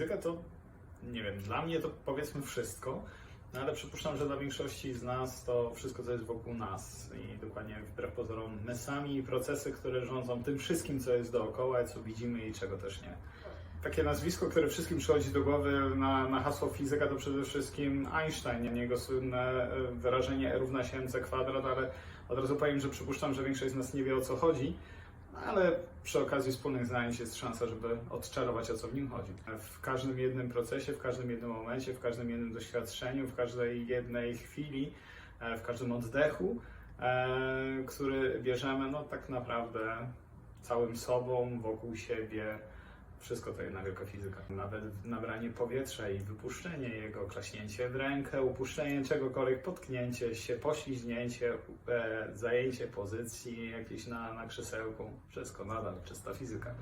fizyka to, nie wiem, dla mnie to powiedzmy wszystko, no ale przypuszczam, że dla większości z nas to wszystko, co jest wokół nas i dokładnie wbrew pozorom my sami procesy, które rządzą tym wszystkim, co jest dookoła, co widzimy i czego też nie. Takie nazwisko, które wszystkim przychodzi do głowy na, na hasło fizyka, to przede wszystkim Einstein, jego słynne e, wyrażenie E równa się mc kwadrat, ale od razu powiem, że przypuszczam, że większość z nas nie wie o co chodzi, ale przy okazji wspólnych zajęć jest szansa, żeby odczarować o co w nim chodzi. W każdym jednym procesie, w każdym jednym momencie, w każdym jednym doświadczeniu, w każdej jednej chwili, e, w każdym oddechu, e, który bierzemy, no tak naprawdę całym sobą, wokół siebie, wszystko to jedna wielka fizyka. Nawet nabranie powietrza i wypuszczenie jego, klaśnięcie w rękę, upuszczenie czegokolwiek, potknięcie się, poślizgnięcie, e, zajęcie pozycji jakieś na, na krzesełku. Wszystko nadal czysta fizyka.